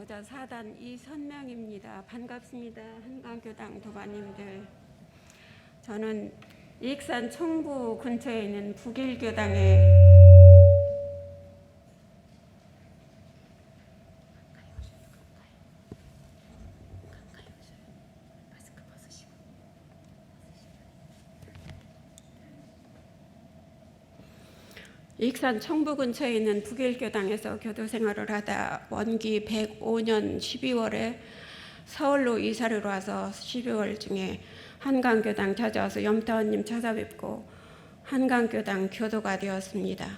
여자 사단 이선명입니다. 반갑습니다. 한강교당 도반님들. 저는 익산 청부 근처에 있는 북일교당에 익산 청부 근처에 있는 북일교당에서 교도 생활을 하다 원기 105년 12월에 서울로 이사를 와서 12월 중에 한강교당 찾아와서 염타원님 찾아뵙고 한강교당 교도가 되었습니다.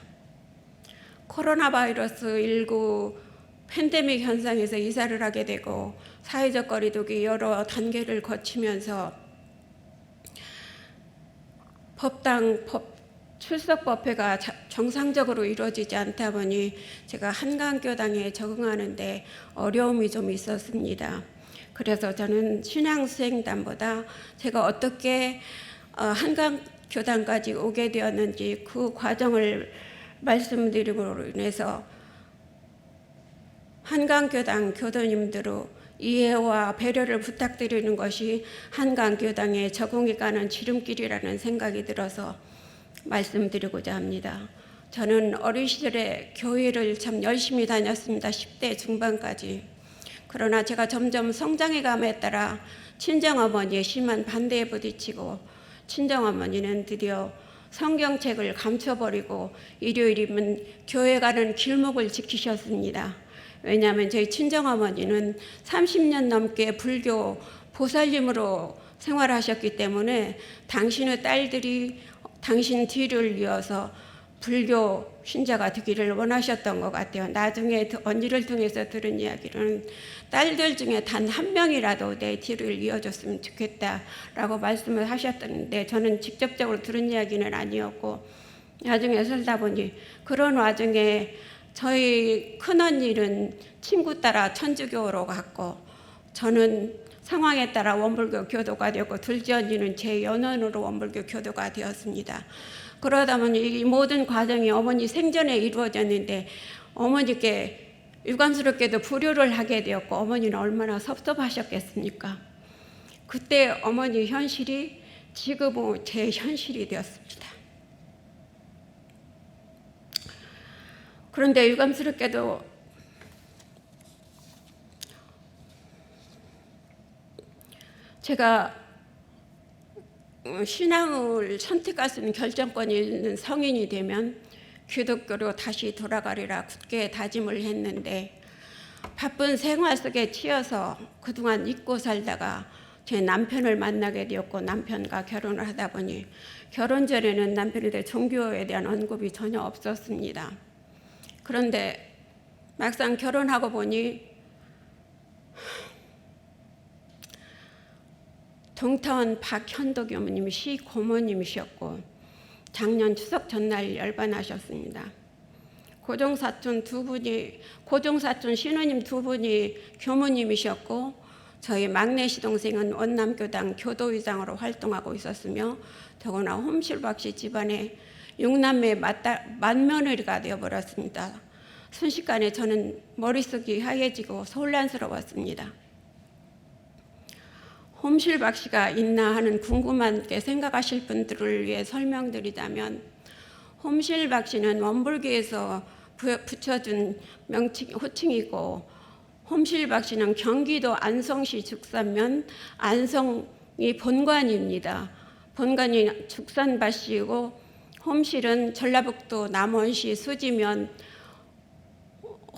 코로나 바이러스 19 팬데믹 현상에서 이사를 하게 되고 사회적 거리두기 여러 단계를 거치면서 법당 법 출석 법회가 자- 정상적으로 이루어지지 않다 보니 제가 한강교당에 적응하는데 어려움이 좀 있었습니다. 그래서 저는 신앙수행단보다 제가 어떻게 어, 한강교당까지 오게 되었는지 그 과정을 말씀드림으로 인해서 한강교당 교도님들로 이해와 배려를 부탁드리는 것이 한강교당에 적응해 가는 지름길이라는 생각이 들어서 말씀드리고자 합니다. 저는 어린 시절에 교회를 참 열심히 다녔습니다. 10대 중반까지. 그러나 제가 점점 성장해 감에 따라 친정어머니의 심한 반대에 부딪히고 친정어머니는 드디어 성경책을 감춰버리고 일요일이면 교회 가는 길목을 지키셨습니다. 왜냐하면 저희 친정어머니는 30년 넘게 불교 보살님으로 생활하셨기 때문에 당신의 딸들이 당신 뒤를 이어서 불교 신자가 되기를 원하셨던 것 같아요. 나중에 언니를 통해서 들은 이야기는 딸들 중에 단 한 명이라도 내 뒤를 이어줬으면 좋겠다라고 말씀을 하셨던데 저는 직접적으로 들은 이야기는 아니었고 나중에 살다 보니 그런 와중에 저희 큰언니는 친구 따라 천주교로 갔고 저는 상황에 따라 원불교 교도가 되었고 둘째 언니는 제 연원으로 원불교 교도가 되었습니다. 그러다 보니 이 모든 과정이 어머니 생전에 이루어졌는데 어머니께 유감스럽게도 불효를 하게 되었고 어머니는 얼마나 섭섭하셨겠습니까? 그때 어머니 현실이 지금은 제 현실이 되었습니다. 그런데 유감스럽게도 제가 어, 신앙을 선택할 수 있는 결정권이 있는 성인이 되면 기독교로 다시 돌아가리라 굳게 다짐을 했는데 바쁜 생활 속에 치여서 그동안 잊고 살다가 제 남편을 만나게 되었고 남편과 결혼을 하다 보니 결혼 전에는 남편에 대해 종교에 대한 언급이 전혀 없었습니다. 그런데 막상 결혼하고 보니 동타원 박현덕 교무님이 시 고모님이셨고 작년 추석 전날 열반하셨습니다. 고종 사촌 두 분이 고종 사촌 신우님 두 분이 교무님이셨고 저희 막내 시동생은 원남교당 교도의장으로 활동하고 있었으며 더구나 홈실박 씨 집안에 육남매 맞다, 맏며느리가 되어버렸습니다. 순식간에 저는 머릿속이 하얘지고 혼란스러웠습니다. 홈실박 씨가 있나 하는 궁금한 게 생각하실 분들을 위해 설명드리자면 홈실박 씨는 원불교에서 부- 붙여준 명칭 호칭이고 홈실박 씨는 경기도 안성시 죽산면 안성이 본관입니다. 본관이 죽산밭이고 홈실은 전라북도 남원시 수지면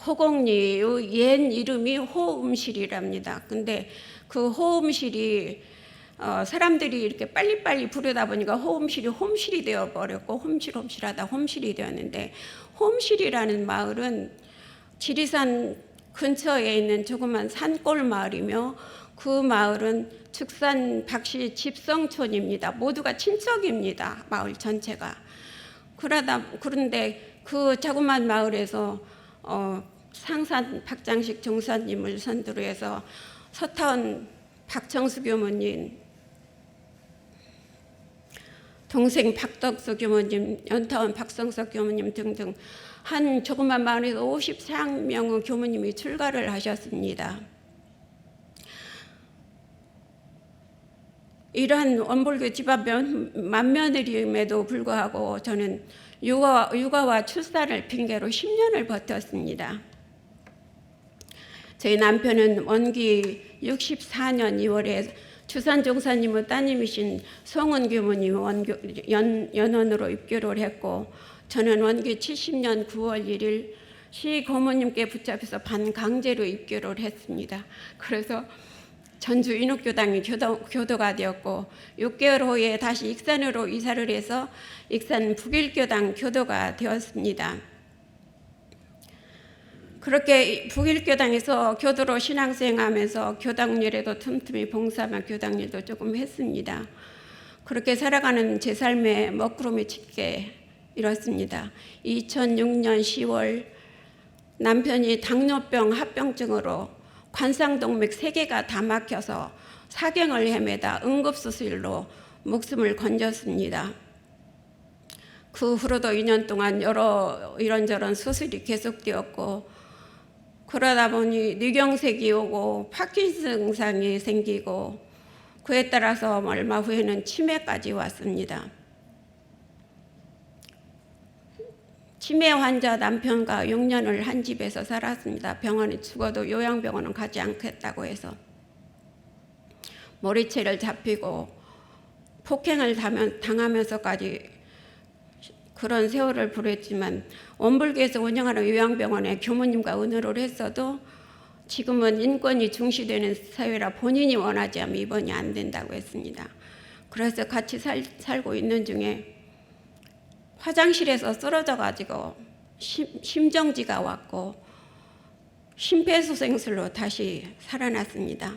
호곡리의 옛 이름이 호음실이랍니다. 근데 그 호음실이 어, 사람들이 이렇게 빨리빨리 부르다 보니까 호음실이 홈실이 되어 버렸고 홈실 홈실하다 홈실이 되었는데 홈실이라는 마을은 지리산 근처에 있는 조그만 산골 마을이며 그 마을은 축산 박씨 집성촌입니다. 모두가 친척입니다. 마을 전체가. 그러다 그런데 그 자그마한 마을에서 어, 상산 박장식 종사님을 선두로 해서 서타원 박정수 교모님, 동생 박덕수 교모님, 연타원 박성석 교모님 등등 한 조그만 마을에서 54명의 교무님이 출가를 하셨습니다. 이러한 원불교 집안 면- 맏며느리임에도 불구하고 저는 육아, 육아와 출산을 핑계로 10년을 버텼습니다. 저희 남편은 원기 64년 2월에 주산 종사님의 따님이신 송은 연, 연원으로 입교를 했고 저는 원기 70년 9월 1일 시 고모님께 붙잡혀서 반강제로 입교를 했습니다. 그래서 전주 인옥교당이 교도, 교도가 되었고 6개월 후에 다시 익산으로 이사를 해서 익산 북일교당 교도가 되었습니다. 그렇게 북일교당에서 교도로 신앙수행하면서 교당일에도 틈틈이 봉사하며 교당일도 조금 했습니다. 그렇게 살아가는 제 삶의 먹구름이 짙게 이렇습니다. 2006년 10월 남편이 당뇨병 합병증으로 관상동맥 세 개가 다 막혀서 사경을 헤매다 응급수술로 목숨을 건졌습니다. 그 후로도 2년 동안 여러 이런저런 수술이 계속되었고 그러다 보니 뇌경색이 오고 파킨슨 증상이 생기고 그에 따라서 얼마 후에는 치매까지 왔습니다. 치매 환자 남편과 6년을 한 집에서 살았습니다. 병원에 죽어도 요양병원은 가지 않겠다고 해서 머리채를 잡히고 폭행을 당하면- 당하면서까지 그런 세월을 보냈지만 원불교에서 운영하는 요양병원에 교무님과 은혜를 했어도 지금은 인권이 중시되는 사회라 본인이 원하지 않으면 입원이 안 된다고 했습니다. 그래서 같이 살, 살고 있는 중에 화장실에서 쓰러져 가지고 심정지가 왔고 심폐소생술로 다시 살아났습니다.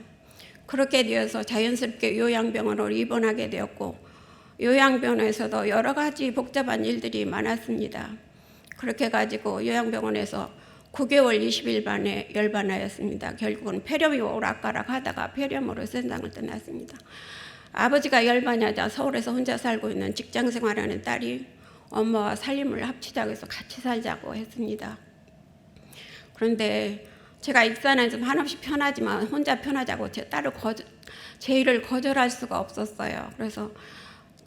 그렇게 되어서 자연스럽게 요양병원으로 입원하게 되었고 요양병원에서도 여러 가지 복잡한 일들이 많았습니다. 그렇게 가지고 요양병원에서 9개월 20일 만에 열반하였습니다. 결국은 폐렴이 오락가락 하다가 폐렴으로 세상을 떠났습니다. 아버지가 열반하자 서울에서 혼자 살고 있는 직장 생활하는 딸이 엄마와 살림을 합치자고 해서 같이 살자고 했습니다. 그런데 제가 익산은 좀 한없이 편하지만 혼자 편하자고 제 딸을 거절, 제 일을 거절할 수가 없었어요. 그래서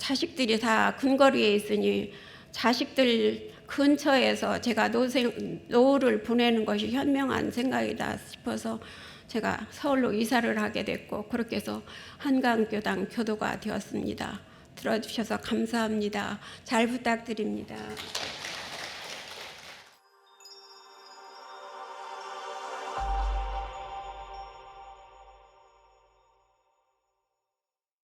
자식들이 다 근거리에 있으니 자식들 근처에서 제가 노생, 노후를 보내는 것이 현명한 생각이다 싶어서 제가 서울로 이사를 하게 됐고 그렇게 해서 한강교당 교도가 되었습니다. 들어주셔서 감사합니다. 잘 부탁드립니다.